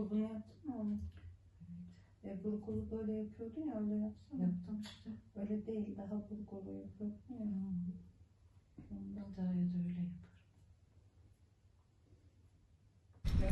Kulbunu yaptın mı onu? E, burgulu böyle yapıyordun ya öyle yapsana. Yaptım işte. Öyle değil daha burgulu yapıyordun ya. Ondan. Daha ya da öyle yaparım. E,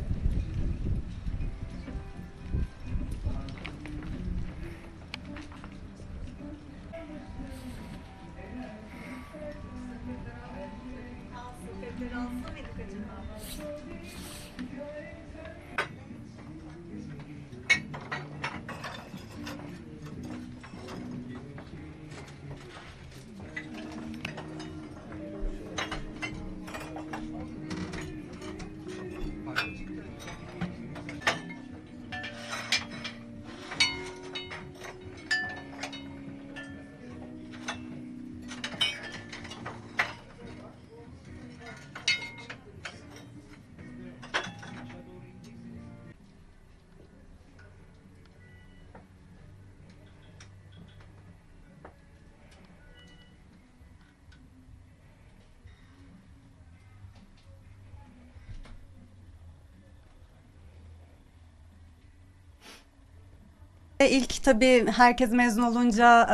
İlk tabii herkes mezun olunca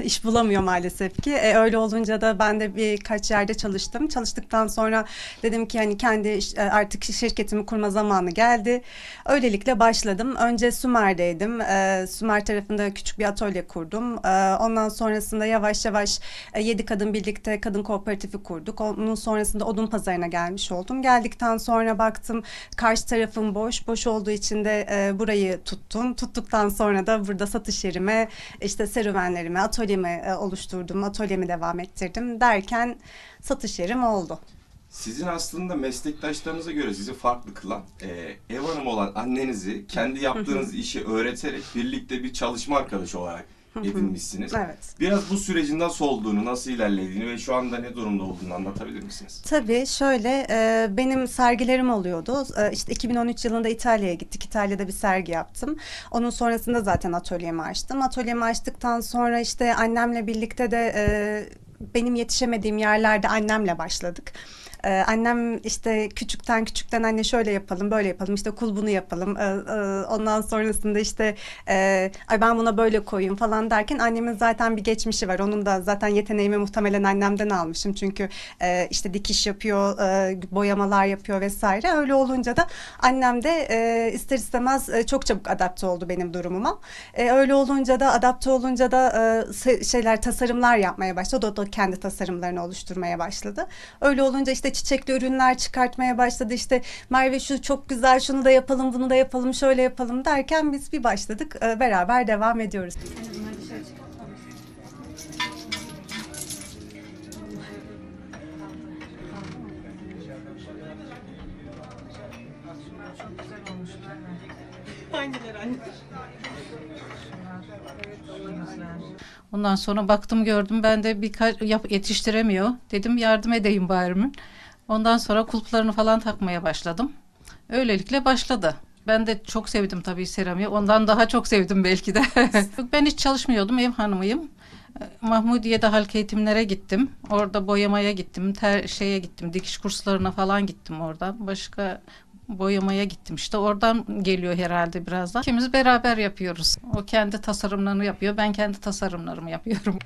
e, iş bulamıyor maalesef ki. E, öyle olunca da ben de birkaç yerde çalıştım. Çalıştıktan sonra dedim ki hani kendi e, artık şirketimi kurma zamanı geldi. Öylelikle başladım. Önce Sümer'deydim. E, Sümer tarafında küçük bir atölye kurdum. E, ondan sonrasında yavaş yavaş e, yedi kadın birlikte kadın kooperatifi kurduk. Onun sonrasında odun pazarına gelmiş oldum. Geldikten sonra baktım karşı tarafım boş. Boş olduğu için de e, burayı tuttum. Tuttuktan sonra da burada satış yerime, işte serüvenlerimi, atölyemi e, oluşturdum. Atölyemi devam ettirdim derken satış yerim oldu. Sizin aslında meslektaşlarınıza göre sizi farklı kılan e, ev hanımı olan annenizi kendi yaptığınız işi öğreterek birlikte bir çalışma arkadaşı olarak edinmişsiniz. Evet. Biraz bu sürecin nasıl olduğunu, nasıl ilerlediğini ve şu anda ne durumda olduğunu anlatabilir misiniz? Tabii şöyle e, benim sergilerim oluyordu. E, işte 2013 yılında İtalya'ya gittik. İtalya'da bir sergi yaptım. Onun sonrasında zaten atölyemi açtım. Atölyemi açtıktan sonra işte annemle birlikte de e, benim yetişemediğim yerlerde annemle başladık. Ee, annem işte küçükten küçükten anne şöyle yapalım böyle yapalım işte kulbunu yapalım Ee, e, ondan sonrasında işte e, ay ben buna böyle koyayım falan derken annemin zaten bir geçmişi var. Onun da zaten yeteneğimi muhtemelen annemden almışım. Çünkü e, işte dikiş yapıyor e, boyamalar yapıyor vesaire. Öyle olunca da annem de e, ister istemez e, çok çabuk adapte oldu benim durumuma. E, öyle olunca da adapte olunca da e, şeyler tasarımlar yapmaya başladı. O da kendi tasarımlarını oluşturmaya başladı. Öyle olunca işte çiçekli ürünler çıkartmaya başladı işte Merve şu çok güzel şunu da yapalım bunu da yapalım şöyle yapalım derken biz bir başladık e, beraber devam ediyoruz. Ondan sonra baktım gördüm ben de birkaç yap, yetiştiremiyor. Dedim yardım edeyim barimin. Ondan sonra kulplarını falan takmaya başladım. Öylelikle başladı. Ben de çok sevdim tabii seramiği. Ondan daha çok sevdim belki de. ben hiç çalışmıyordum. Ev hanımıyım. Ee, Mahmudiye'de halk eğitimlere gittim. Orada boyamaya gittim. Ter, şeye gittim. Dikiş kurslarına falan gittim orada. Başka boyamaya gittim. İşte oradan geliyor herhalde biraz da. İkimiz beraber yapıyoruz. O kendi tasarımlarını yapıyor. Ben kendi tasarımlarımı yapıyorum.